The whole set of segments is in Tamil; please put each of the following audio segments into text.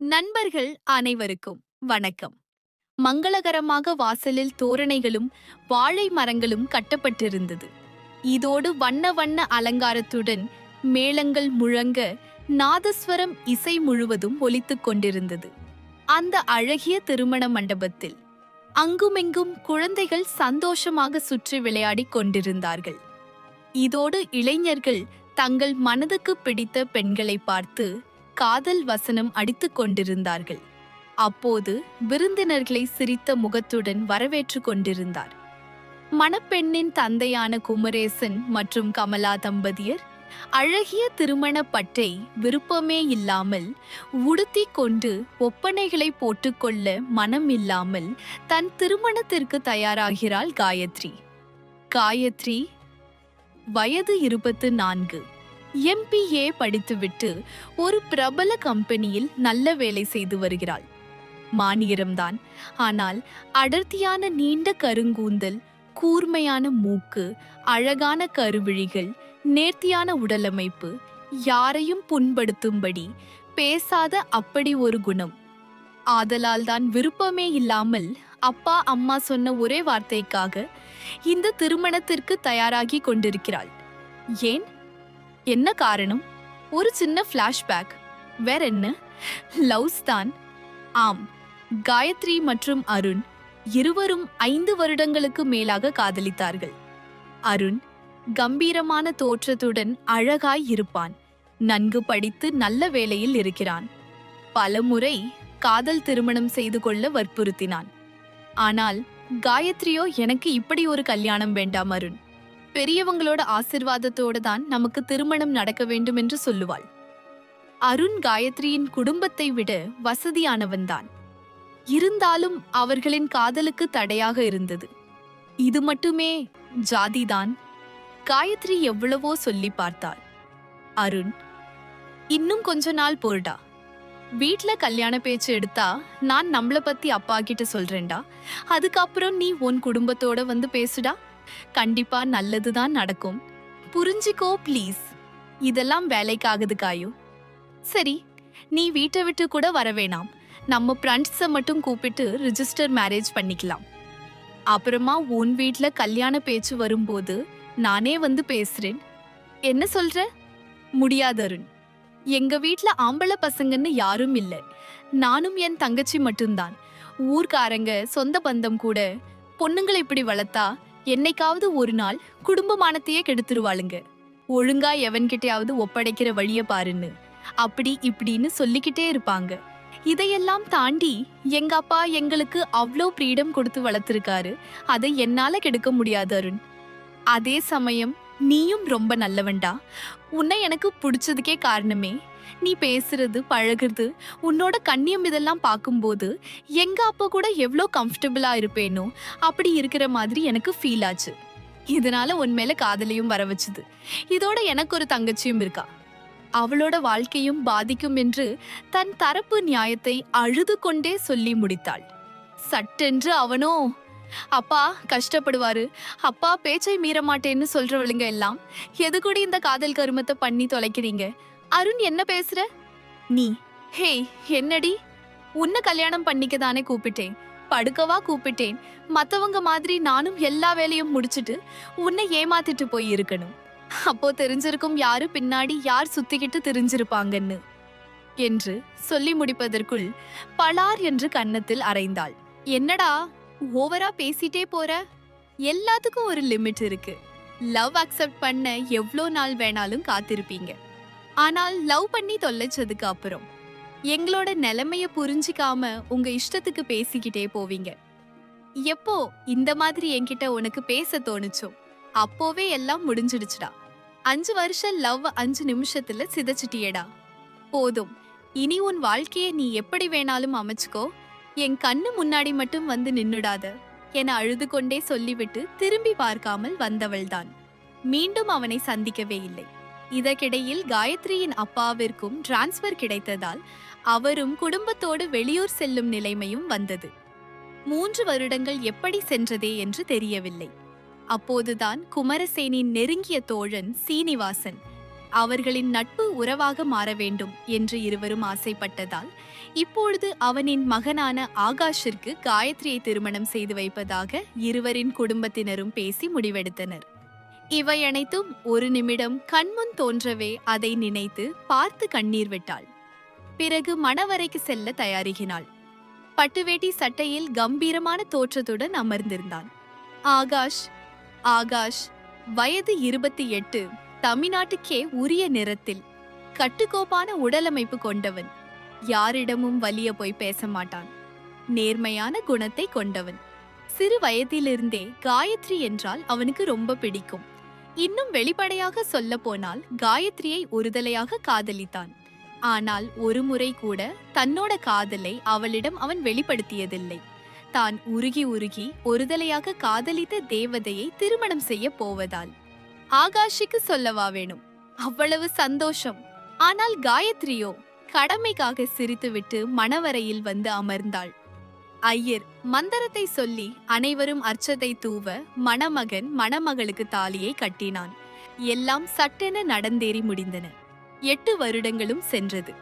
நண்பர்கள் அனைவருக்கும் வணக்கம். மங்களகரமாக வாசலில் தோரணைகளும் வாழை மரங்களும் கட்டப்பட்டிருந்தது. இதோடு வண்ண வண்ண அலங்காரத்துடன் மேளங்கள் முழங்க நாதஸ்வரம் இசை முழுவதும் ஒலித்துக் கொண்டிருந்தது. அந்த அழகிய திருமண மண்டபத்தில் அங்குமெங்கும் குழந்தைகள் சந்தோஷமாக சுற்றி விளையாடிக் கொண்டிருந்தார்கள். இதோடு இளைஞர்கள் தங்கள் மனதுக்கு பிடித்த பெண்களை பார்த்து காதல் வசனம் அடித்துக் கொண்டிருந்தார்கள். அப்போது விருந்தினர்களை சிரித்த முகத்துடன் வரவேற்று கொண்டிருந்தார். மணப்பெண்ணின் தந்தையான குமரேசன் மற்றும் கமலா தம்பதியர் அழகிய திருமண பட்டை விருப்பமே இல்லாமல் உடுத்தி கொண்டு ஒப்பனைகளை போட்டுக்கொள்ள மனம் இல்லாமல் தன் திருமணத்திற்கு தயாராகிறாள் காயத்ரி. காயத்ரி வயது இருபத்து நான்கு. எம்பிஏ படித்துவிட்டு ஒரு பிரபல கம்பெனியில் நல்ல வேலை செய்து வருகிறாள். மானியரம்தான். ஆனால் அடர்த்தியான நீண்ட கருங்கூந்தல் கூர்மையான மூக்கு அழகான கருவிழிகள் நேர்த்தியான உடலமைப்பு யாரையும் புண்படுத்தும்படி பேசாத அப்படி ஒரு குணம். ஆதலால் தான் விருப்பமே இல்லாமல் அப்பா அம்மா சொன்ன ஒரே வார்த்தைக்காக இந்த திருமணத்திற்கு தயாராகி கொண்டிருக்கிறாள். ஏன்? என்ன காரணம்? ஒரு சின்ன ஃப்ளாஷ்பேக் வேற என்ன? லவ்ஸ் தான். ஆம் காயத்ரி மற்றும் அருண் இருவரும் ஐந்து வருடங்களுக்கு மேலாக காதலித்தார்கள். அருண் கம்பீரமான தோற்றத்துடன் அழகாய் இருப்பான். நன்கு படித்து நல்ல வேலையில் இருக்கிறான். பலமுறை காதல் திருமணம் செய்து கொள்ள வற்புறுத்தினான். ஆனால் காயத்ரியோ எனக்கு இப்படி ஒரு கல்யாணம் வேண்டாம் அருண். பெரியவங்களோட ஆசிர்வாதத்தோடு தான் நமக்கு திருமணம் நடக்க வேண்டும் என்று சொல்லுவாள். அருண் காயத்ரியின் குடும்பத்தை விட வசதியானவன்தான் இருந்தாலும் அவர்களின் காதலுக்கு தடையாக இருந்தது. இது மட்டுமே ஜாதிதான். காயத்ரி எவ்வளவோ சொல்லி பார்த்தாள். அருண் இன்னும் கொஞ்ச நாள் போர்டா. வீட்ல கல்யாண பேச்சு எடுத்தா நான் நம்மள பத்தி அப்பா கிட்ட சொல்றேன்டா. அதுக்கப்புறம் நீ உன் குடும்பத்தோட வந்து பேசுடா. கண்டிப்பா நல்லதுதான் நடக்கும். புரிஞ்சுக்கோ ப்ளீஸ் இதெல்லாம் வேலைக்காகுது காயு சரி நீ வீட்டை விட்டு கூட வர வேணாம். நம்ம ஃப்ரெண்ட்ஸை மட்டும் கூப்பிட்டு ரிஜிஸ்டர் மேரேஜ் பண்ணிக்கலாம். அப்புறமா உன் வீட்டில் கல்யாண பேச்சு வரும்போது நானே வந்து பேசுறேன். என்ன சொல்ற? முடியாது அருண். எங்க வீட்டில் ஆம்பளை பசங்கன்னு யாரும் இல்லை. நானும் என் தங்கச்சி மட்டும்தான். ஊர்க்காரங்க சொந்த பந்தம் கூட பொண்ணுங்களை இப்படி வளர்த்தா என்னைக்காவது ஒரு நாள் குடும்பமானத்தையே கெடுத்துருவாளுங்க. ஒழுங்கா எவன்கிட்டயாவது ஒப்படைக்கிற வழிய பாருன்னு. அப்படி இப்படின்னு சொல்லிக்கிட்டே இருப்பாங்க. இதையெல்லாம் தாண்டி எங்க அப்பா எங்களுக்கு அவ்வளோ ஃப்ரீடம் கொடுத்து வளர்த்துருக்காரு. அதை என்னால கெடுக்க முடியாது அருண். அதே சமயம் நீயும் ரொம்ப நல்லவன்டா. உன்னை எனக்கு பிடிச்சதுக்கே காரணமே நீ பேசுறது பழகுறது உன்னோட கண்ணியம் இதெல்லாம் பார்க்கும்போது எங்க அப்பா கூட எவ்வளோ கம்ஃபர்டபுளா இருப்பேனோ அப்படி இருக்கிற மாதிரி எனக்கு ஃபீல் ஆச்சு. இதனால உன் மேல காதலையும் வர வச்சுது. இதோட எனக்கு ஒரு தங்கச்சியும் இருக்கா. அவளோட வாழ்க்கையும் பாதிக்கும் என்று தன் தரப்பு நியாயத்தை அழுது கொண்டே சொல்லி முடித்தாள். சட்டென்று அவனோ அப்பா கஷ்டப்படுவாரு. அப்பா பேச்சை மீற மாட்டேன்னு சொல்றவளுங்க எல்லாம் எது கூட இந்த காதல் கருமத்தை பண்ணி தொலைக்கிறீங்க? அருண் என்ன பேசுற? நீ. ஹே என்னடி? உன்னை கல்யாணம் பண்ணிக்க தானே கூப்பிட்டேன். படுக்கவா கூப்பிட்டேன். மத்தவங்க மாதிரி நானும் எல்லா வேலையும் முடிச்சிட்டு உன்னை ஏமாத்திட்டு போய் இருக்கணும். அப்போ தெரிஞ்சிருக்கும் யாரு பின்னாடி யார் சுத்திக்கிட்டு தெரிஞ்சிருப்பாங்கன்னு. என்று சொல்லி முடிப்பதற்குள் பலார் என்று கன்னத்தில் அரைந்தாள் என்னடா ஓவரா பேசிட்டே போற? எல்லாத்துக்கும் ஒரு லிமிட் இருக்கு. லவ் அக்செப்ட் பண்ண எவ்வளோ நாள் வேணாலும் காத்திருப்பீங்க. ஆனால் லவ் பண்ணி தொலைச்சதுக்கு அப்புறம். எங்களோட நிலைமைய புரிஞ்சிக்காம உங்க இஷ்டத்துக்கு பேசிக்கிட்டே போவீங்க. எப்போ இந்த மாதிரி என்கிட்ட உனக்கு பேச தோணுச்சோ அப்போவே எல்லாம் முடிஞ்சிடுச்சுடா. அஞ்சு வருஷம் லவ் அஞ்சு நிமிஷத்துல சிதைச்சிட்டியடா. போதும் இனி உன் வாழ்க்கையை நீ எப்படி வேணாலும் அமைச்சுக்கோ என் கண்ணு முன்னாடி மட்டும் வந்து நின்னுடாத என அழுது கொண்டே சொல்லிவிட்டு திரும்பி பார்க்காமல் வந்தவள்தான். மீண்டும் அவனை சந்திக்கவே இல்லை. இதற்கிடையில் காயத்ரியின் அப்பாவிற்கும் டிரான்ஸ்ஃபர் கிடைத்ததால் அவரும் குடும்பத்தோடு வெளியூர் செல்லும் நிலைமையும் வந்தது. மூன்று வருடங்கள் எப்படி சென்றதே என்று தெரியவில்லை. அப்போதுதான் குமரசேனின் நெருங்கிய தோழன் சீனிவாசன் அவர்களின் நட்பு உறவாக மாற வேண்டும் என்று இருவரும் ஆசைப்பட்டதால் இப்பொழுது அவனின் மகனான ஆகாஷிற்கு காயத்ரியை திருமணம் செய்து வைப்பதாக இருவரின் குடும்பத்தினரும் பேசி முடிவெடுத்தனர். இவை அனைத்தும் ஒரு நிமிடம் கண்முன் தோன்றவே அதை நினைத்து பார்த்து கண்ணீர் விட்டாள். பிறகு மணவரைக்கு செல்ல தயாரிகினாள். பட்டுவேட்டி சட்டையில் கம்பீரமான தோற்றத்துடன் அமர்ந்திருந்தான். ஆகாஷ் ஆகாஷ் வயது இருபத்தி எட்டு தமிழ்நாட்டுக்கே உரிய நிறத்தில் கட்டுக்கோப்பான உடலமைப்பு கொண்டவன். யாரிடமும் வலிய போய் பேச மாட்டான். நேர்மையான குணத்தை கொண்டவன். சிறு வயதிலிருந்தே காயத்ரி என்றால் அவனுக்கு ரொம்ப பிடிக்கும். இன்னும் வெளிப்படையாக சொல்ல போனால் காயத்ரியை ஒருதலையாக காதலித்தான். ஆனால் ஒரு முறை கூட தன்னோட காதலை அவளிடம் அவன் வெளிப்படுத்தியதில்லை. தான் உருகி உருகி ஒருதலையாக காதலித்த தேவதையை திருமணம் செய்ய போவதால். ஆகாஷிக்கு சொல்லவா வேணும்? அவ்வளவு சந்தோஷம். ஆனால் காயத்ரியோ கடமைக்காக சிரித்துவிட்டு மணவரையில் வந்து அமர்ந்தாள். ஐயர் மந்திரத்தை சொல்லி அனைவரும் அர்ச்சத்தை தூவ மணமகன் மணமகளுக்கு தாலியை கட்டினான். எல்லாம் சட்டென நடந்தேறி முடிந்தன. எட்டு வருடங்களும் சென்றது.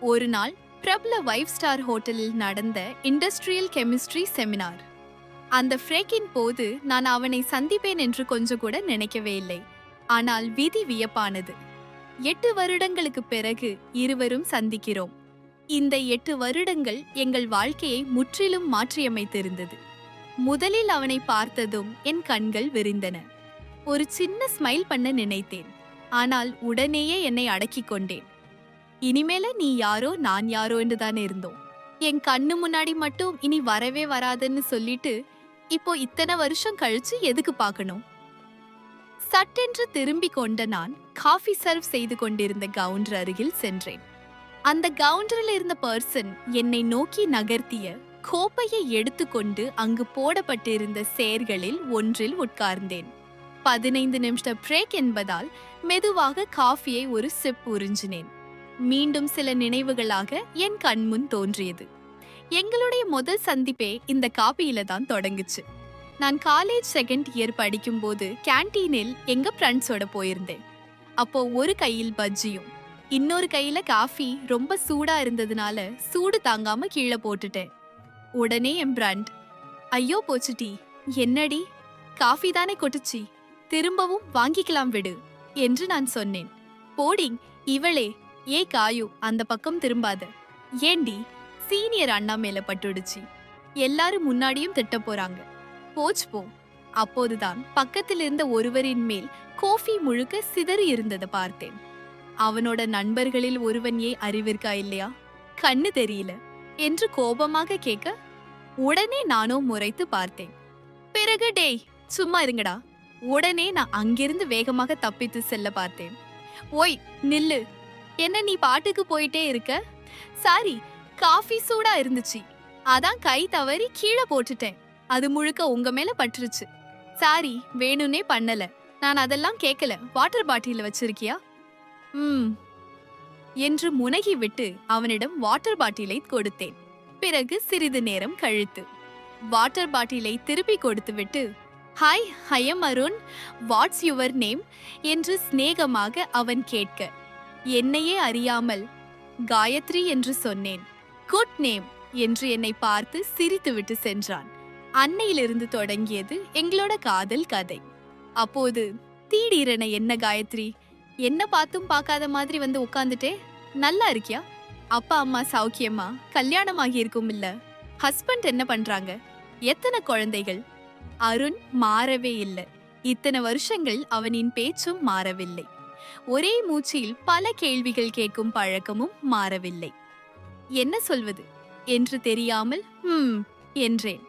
ஒரு நாள் பிரபல வைவ் ஸ்டார் ஹோட்டலில் நடந்த இண்டஸ்ட்ரியல் கெமிஸ்ட்ரி செமினார். அந்த ஃப்ரேக்கின் போது நான் அவனை சந்திப்பேன் என்று கொஞ்சம் கூட நினைக்கவே இல்லை. ஆனால் விதி வியப்பானது. எட்டு வருடங்களுக்கு பிறகு இருவரும் சந்திக்கிறோம். இந்த எட்டு வருடங்கள் எங்கள் வாழ்க்கையை முற்றிலும் மாற்றியமைத்திருந்தது. முதலில் அவனை பார்த்ததும் என் கண்கள் விரிந்தன. ஒரு சின்ன ஸ்மைல் பண்ண நினைத்தேன். ஆனால் உடனேயே என்னை அடக்கிக் கொண்டேன். இனிமேல நீ யாரோ நான் யாரோ என்று தானே இருந்தோம். என் கண்ணு முன்னாடி மட்டும் இனி வரவே வராதுன்னு சொல்லிட்டு இப்போ இத்தனை வருஷம் கழிச்சு எதுக்கு பார்க்கணும்? சட்டென்று திரும்பிக் கொண்ட நான் காஃபி சர்வ் செய்து கொண்டிருந்த கவுண்டர் அருகில் சென்றேன். அந்த கவுண்டரில் இருந்த பர்சன் என்னை நோக்கி நகர்த்திய கோப்பையை எடுத்துக்கொண்டு அங்கு போடப்பட்டிருந்த சேர்களில் ஒன்றில் உட்கார்ந்தேன். பதினைந்து நிமிஷ பிரேக் என்பதால் மெதுவாக காஃபியை ஒரு சிப் உறிஞ்சினேன். மீண்டும் சில நினைவுகளாக என் கண்முன் தோன்றியது. எங்களுடைய முதல் சந்திப்பே இந்த காப்பியில தான் தொடங்குச்சு. நான் காலேஜ் செகண்ட் இயர் படிக்கும்போது கேண்டீனில் எங்க ஃப்ரெண்ட்ஸோட போயிருந்தேன். அப்போ ஒரு கையில் பஜ்ஜியும் இன்னொரு கையில காஃபி ரொம்ப சூடா இருந்ததுனால சூடு தாங்காம கீழே போட்டுட்டேன். உடனே என் பிராண்ட் ஐயோ போச்சுட்டி என்னடி? காஃபி தானே கொட்டுச்சி திரும்பவும் வாங்கிக்கலாம் விடு என்று நான் சொன்னேன். போடிங் இவளே ஏ காயு அந்த பக்கம் திரும்பாத. ஏண்டி சீனியர் அண்ணா மேல பட்டுடுச்சு. எல்லாரும் முன்னாடியும் திட்ட போறாங்க. போச்சு போ. அப்போதுதான் பக்கத்தில் இருந்த ஒருவரின் மேல் கோஃபி முழுக்க சிதறி இருந்ததை பார்த்தேன். அவனோட நண்பர்களில் ஒருவன் ஏ அறிவிற்கா இல்லையா? கண்ணு தெரியல. என்று கோபமாக கேட்க உடனே நானும் முறைத்து பார்த்தேன். பிறகு டேய் சும்மா இருங்கடா. உடனே நான் அங்கிருந்து வேகமாக தப்பித்து செல்ல பார்த்தேன். ஓய் நில்லு. என்ன நீ பாட்டுக்கு போயிட்டே இருக்க? சாரி காஃபி சூடா இருந்துச்சு. அதான் கை தவறி கீழே போட்டுட்டேன். அது முழுக்க உங்க மேல பட்டுருச்சு. சாரி வேணும்னே பண்ணல. நான் அதெல்லாம் கேட்கல வாட்டர் பாட்டில வச்சிருக்கியா? ம். என்று முனகிவிட்டு அவனிடம் வாட்டர் பாட்டிலை கொடுத்தேன். பிறகு சிறிது நேரம் கழித்து வாட்டர் பாட்டிலை திருப்பி கொடுத்துவிட்டு hi I'm Arun what's your name என்று சிநேகமாக அவன் கேட்க என்னையே அறியாமல் காயத்ரி என்று சொன்னேன். குட் நேம் என்று என்னை பார்த்து சிரித்துவிட்டு சென்றான். அன்னையிலிருந்து தொடங்கியது எங்களோட காதல் கதை. அப்போது தீடீரென என்ன காயத்ரி? என்ன பார்த்தும் பார்க்காத மாதிரி வந்து உட்காந்துட்டே நல்லா இருக்கியா? அப்பா அம்மா சௌக்கியமா கல்யாணம் ஆகியிருக்கும் இல்ல. ஹஸ்பண்ட் என்ன பண்றாங்க? எத்தனை குழந்தைகள்? அருண் மாறவே இல்லை. இத்தனை வருஷங்கள் அவனின் பேச்சும் மாறவில்லை. ஒரே மூச்சில் பல கேள்விகள் கேட்கும் பழக்கமும் மாறவில்லை. என்ன சொல்வது? என்று தெரியாமல் ம் என்றேன்.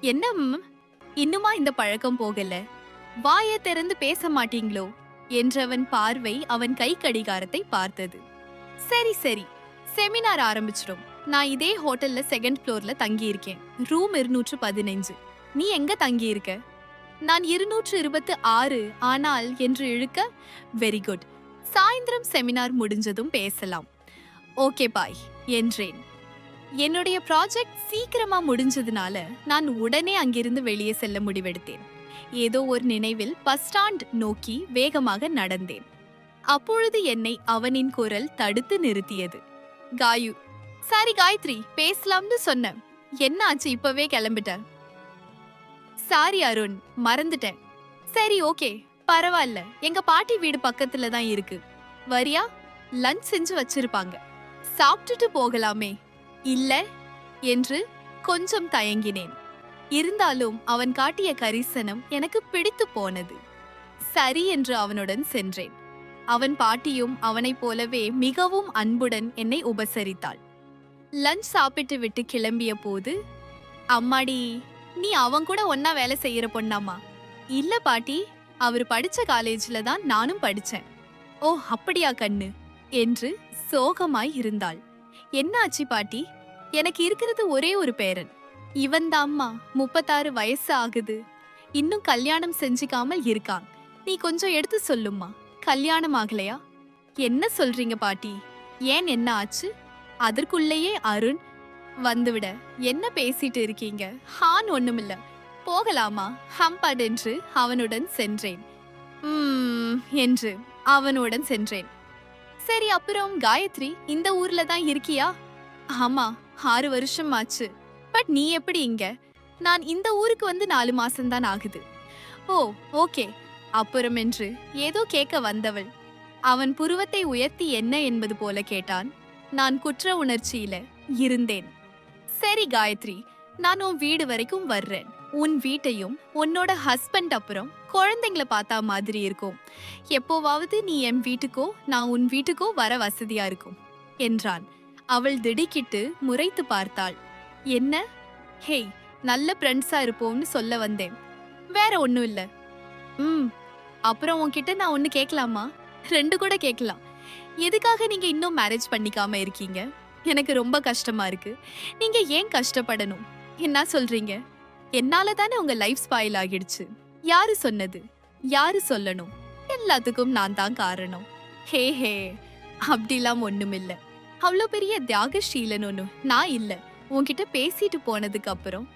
என்ன இன்னுமா இந்த பழக்கம் போகல? வாயை திறந்து பேச மாட்டீங்களோ? என்றவன் பார்வை அவன் கை கடிகாரத்தை பார்த்தது. சரி சரி. செமினார் ஆரம்பிச்சிடும் நான் இதே ஹோட்டல்ல செகண்ட் ஃப்ளோர்ல தங்கியிருக்கேன். ரூம் இருநூற்று பதினைஞ்சு நீ எங்க தங்கியிருக்க? நான் இருநூற்று இருபத்து ஆறு ஆனால் என்று இழுக்க வெரி குட் சாயந்தரம் செமினார் முடிஞ்சதும் பேசலாம். ஓகே பாய் என்றேன். என்னுடைய ப்ராஜெக்ட் சீக்கிரமா முடிஞ்சதுனால நான் உடனே அங்கிருந்து வெளியே செல்ல முடிவெடுத்தேன். ஏதோ ஒரு நினைவில் பஸ் ஸ்டாண்ட் நோக்கி வேகமாக நடந்தேன். அப்பொழுது என்னை அவனின் குரல் தடுத்து நிறுத்தியது. காயு சாரி காயத்ரி பேசலாம்னு சொன்னேன். என்ன ஆச்சு இப்பவே கிளம்பிட்ட? சாரி அருண் மறந்துட்டேன். சரி ஓகே பரவாயில்ல. எங்க பாட்டி வீடு பக்கத்துல தான் இருக்கு. வரியா? லஞ்ச் செஞ்சு வச்சிருப்பாங்க. சாப்பிட்டுட்டு போகலாமே. இல்ல என்று கொஞ்சம் தயங்கினேன். இருந்தாலும் அவன் காட்டிய கரிசனம் எனக்கு பிடித்து போனது. சரி என்று அவனுடன் சென்றேன். அவன் பாட்டியும் அவனைப் போலவே மிகவும் அன்புடன் என்னை உபசரித்தாள். லஞ்ச் சாப்பிட்டு விட்டு கிளம்பிய போது அம்மாடி நீ அவன் கூட ஒன்னா வேலை செய்யற பொண்ணாமா இல்ல பாட்டி அவர் படிச்ச காலேஜ்ல தான் நானும் படிச்சேன். ஓ அப்படியா கண்ணு என்று சோகமாய் இருந்தாள். என்னாச்சு பாட்டி? எனக்கு இருக்கிறது ஒரே ஒரு பேரன். இவன் தாம்மா முப்பத்தாறு வயசு ஆகுது. இன்னும் கல்யாணம் செஞ்சுக்காமல் இருக்கான். நீ கொஞ்சம் எடுத்து சொல்லும்மா. கல்யாணம் ஆகலையா? என்ன சொல்றீங்க பாட்டி? ஏன் என்ன ஆச்சு? அதற்குள்ளேயே அருண் வந்துவிட. என்ன பேசிட்டு இருக்கீங்க? ஹான் ஒண்ணுமில்ல. போகலாமா? ஹம்பட் என்று அவனுடன் சென்றேன். என்று அவனுடன் சென்றேன். சரி அப்புறம் காயத்ரி இந்த ஊர்ல தான் இருக்கியா? ஆமா ஆறு வருஷம் ஆச்சு. பட் நீ எப்படி இங்க? நான் இந்த ஊருக்கு வந்து நாலு மாசம்தான் ஆகுது. Oh okay. அப்புறம் என்று ஏதோ கேட்க வந்தவள். அவன் புருவத்தை உயர்த்தி என்ன என்பது போல கேட்டான். நான் குற்ற உணர்ச்சியில இருந்தேன். சரி காயத்ரி நான் உன் வீடு வரைக்கும் வர்றேன். உன் வீட்டையும் உன்னோட ஹஸ்பண்ட் அப்புறம் குழந்தைங்கள பார்த்தா மாதிரி இருக்கும். எப்போவாவது நீ என் வீட்டுக்கோ நான் உன் வீட்டுக்கோ வர வசதியா இருக்கும் என்றான். அவள் திடுக்கிட்டு முறைத்து பார்த்தாள். என்ன? ஹேய் நல்ல ஃப்ரெண்ட்ஸா இருப்போம்னு சொல்ல வந்தேன். வேற ஒன்றும் இல்லை. ம் அப்புறம் உன்கிட்ட நான் ஒன்று கேட்கலாமா ரெண்டு கூட கேட்கலாம் எதுக்காக நீங்கள் இன்னும் மேரேஜ் பண்ணிக்காம இருக்கீங்க? எனக்கு ரொம்ப கஷ்டமா இருக்கு. நீங்க ஏன் கஷ்டப்படணும்? என்ன சொல்றீங்க? என்னால தானே உங்க லைஃப் ஸ்பாயில் ஆகிடுச்சு. யாரு சொன்னது? யாரு சொல்லணும்? எல்லாத்துக்கும் நான் தான் காரணம். ஹே ஹே அப்படிலாம் ஒண்ணுமில்ல. அவ்வளோ பெரிய தியாகஷீலன் ஒன்று நான் இல்லை. உன்கிட்ட பேசிட்டு போனதுக்கு அப்புறம்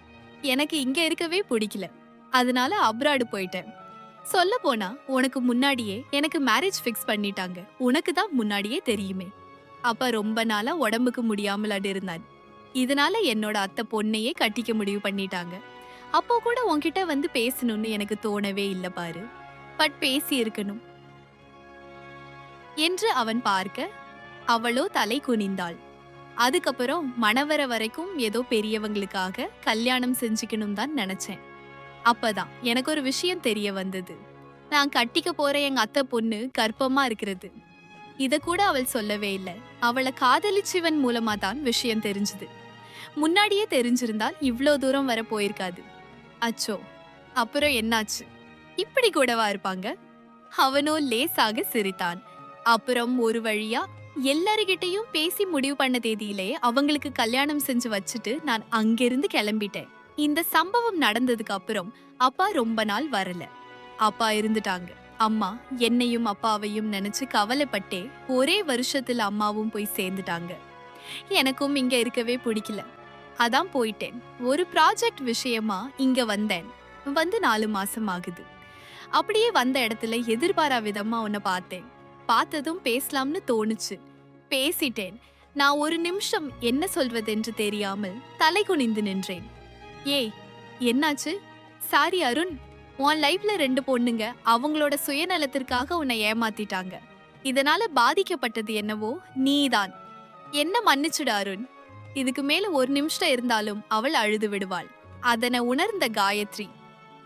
எனக்கு இங்க இருக்கவே பிடிக்கல. அதனால அப்ராடு போயிட்டேன். சொல்ல போனா உனக்கு முன்னாடியே எனக்கு மேரேஜ் ஃபிக்ஸ் பண்ணிட்டாங்க. உனக்கு தான் முன்னாடியே தெரியுமே. அப்ப ரொம்ப நாளா உடம்புக்கு முடியாமல் அடி இருந்தான். இதனால என்னோட அத்தை பொண்ணையே கட்டிக்க முடிவு பண்ணிட்டாங்க. அப்போ கூட உன்கிட்ட வந்து பேசணும்னு எனக்கு தோணவே இல்லை பாரு. பட் பேசி இருக்கணும். என்று அவன் பார்க்க அவளோ தலை குனிந்தாள். அதுக்கப்புறம் மணவர வரைக்கும் ஏதோ பெரியவங்களுக்காக கல்யாணம் செஞ்சுக்கணும் தான் நினைச்சேன். அப்பதான் எனக்கு ஒரு விஷயம் தெரிய வந்தது. நான் கட்டிக்க போற எங்க அத்தை பொண்ணு கர்ப்பமா இருக்கிறது. இத கூட அவள் சொல்லவே இல்லை. அவளை காதலிச்சவன் மூலமா தான் விஷயம் தெரிஞ்சது. முன்னாடியே தெரிஞ்சிருந்தால் இவ்வளோ தூரம் வர போயிருக்காது. அச்சோ அப்புறம் என்னாச்சு? இப்படி கூடவா இருப்பாங்க? அவனோ லேசாக சிரித்தான். அப்புறம் ஒரு வழியா எல்லாருகிட்டையும் பேசி முடிவு பண்ண தேதியிலே அவங்களுக்கு கல்யாணம் செஞ்சு வச்சுட்டு நான் அங்கிருந்து கிளம்பிட்டேன். இந்த சம்பவம் நடந்ததுக்கு அப்புறம் அப்பா ரொம்ப நாள் வரல. அப்பா இருந்துட்டாங்க. அம்மா என்னையும் அப்பாவையும் நினைச்சு கவலைப்பட்டே ஒரே வருஷத்துல அம்மாவும் போய் சேர்ந்துட்டாங்க. எனக்கும் இங்க இருக்கவே பிடிக்கல. அதான் போயிட்டேன். ஒரு ப்ராஜெக்ட் விஷயமா இங்க வந்தேன். வந்து நாலு மாசம் ஆகுது. அப்படியே வந்த இடத்துல எதிர்பாரா விதமா உன்னை பார்த்தேன். பார்த்ததும் பேசலாம்னு தோணுச்சு. பேசிட்டேன். நான் ஒரு நிமிஷம் என்ன சொல்வதென்று தெரியாமல் தலை குனிந்து நின்றேன். ஏய் என்னாச்சு? சாரி அருண். உன் லைஃப்ல ரெண்டு பொண்ணுங்க அவங்களோட சுயநலத்திற்காக உன்னை ஏமாத்திட்டாங்க. இதனால பாதிக்கப்பட்டது என்னவோ நீதான். என்ன மன்னிச்சுடு அருண். இதுக்கு மேல ஒரு நிமிஷம் இருந்தாலும் அவள் அழுது விடுவாள். அதனை உணர்ந்த காயத்ரி.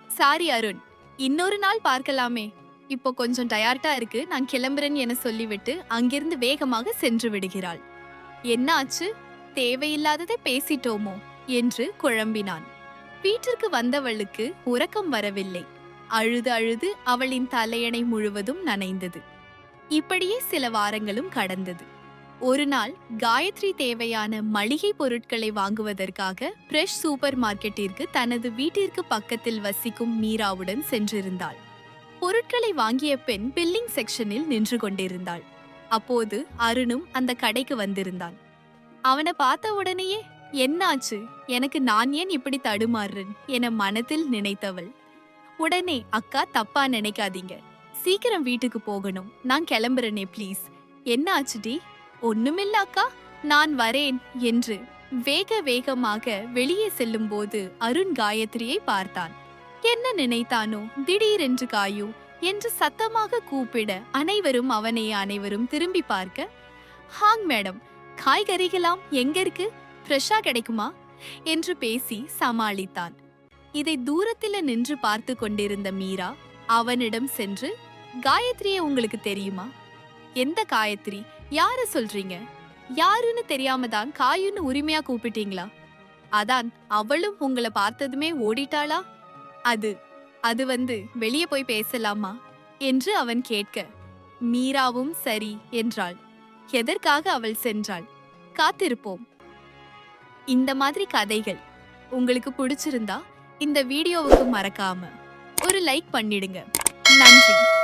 சாரி அருண். இன்னொரு நாள் பார்க்கலாமே. இப்போ கொஞ்சம் டயர்ட்டா இருக்கு. நான் கிளம்புறேன் என சொல்லிவிட்டு அங்கிருந்து வேகமாக சென்று விடுகிறாள். என்ன ஆச்சு தேவையில்லாததை பேசிட்டோமோ? என்று குழம்பினான். வீட்டிற்கு வந்தவளுக்கு உறக்கம் வரவில்லை. அழுது அழுது அவளின் தலையணை முழுவதும் நனைந்தது. இப்படியே சில வாரங்களும் கடந்தது. ஒரு நாள் காயத்ரி தேவையான மளிகை பொருட்களை வாங்குவதற்காக பிரெஷ் சூப்பர் மார்க்கெட்டிற்கு தனது வீட்டிற்கு பக்கத்தில் வசிக்கும் மீராவுடன் சென்றிருந்தாள். பொருட்களை வாங்கிய பெண் பில்லிங் செக்ஷனில் நின்று கொண்டிருந்தாள். அப்போது அருணும் அந்த கடைக்கு வந்திருந்தான். அவனை பார்த்த உடனேயே என்னாச்சு? எனக்கு நான் ஏன் இப்படி தடுமாறுறேன்? என மனத்தில் நினைத்தவள். உடனே அக்கா தப்பா நினைக்காதீங்க. சீக்கிரம் வீட்டுக்கு போகணும். நான் கிளம்புறேனே ப்ளீஸ். என்ன ஆச்சுடி ஒண்ணுமில்ல அக்கா. நான் வரேன் என்று வேக வேகமாக வெளியே செல்லும்போது அருண் காயத்ரியை பார்த்தான். என்ன நினைத்தானோ திடீரென்று காயு என்று சத்தமாக கூப்பிட அனைவரும் அவனை அனைவரும் திரும்பி பார்க்க ஹாங் மேடம் காய்கறிகளாம் எங்க இருக்கு ஃப்ரெஷ்ஷா கிடைக்குமா? என்று பேசி சமாளித்தான். இதை தூரத்தில் நின்று பார்த்து கொண்டிருந்த மீரா அவனிடம் சென்று காயத்ரியை உங்களுக்கு தெரியுமா? எந்த காயத்ரி? யார சொல்றீங்க? யாருன்னு தெரியாம தான் காயுன்னு உரிமையா கூப்பிட்டீங்களா? அதான் அவளும் உங்களை பார்த்ததுமே ஓடிட்டாளா? அது அது வந்து வெளியே போய் பேசலாமா? என்று அவன் கேட்க மீராவும் சரி என்றாள். எதற்காக அவள் சென்றாள்? காத்திருப்போம். இந்த மாதிரி கதைகள் உங்களுக்கு பிடிச்சிருந்தா இந்த வீடியோவுக்கு மறக்காம ஒரு லைக் பண்ணிடுங்க. நன்றி.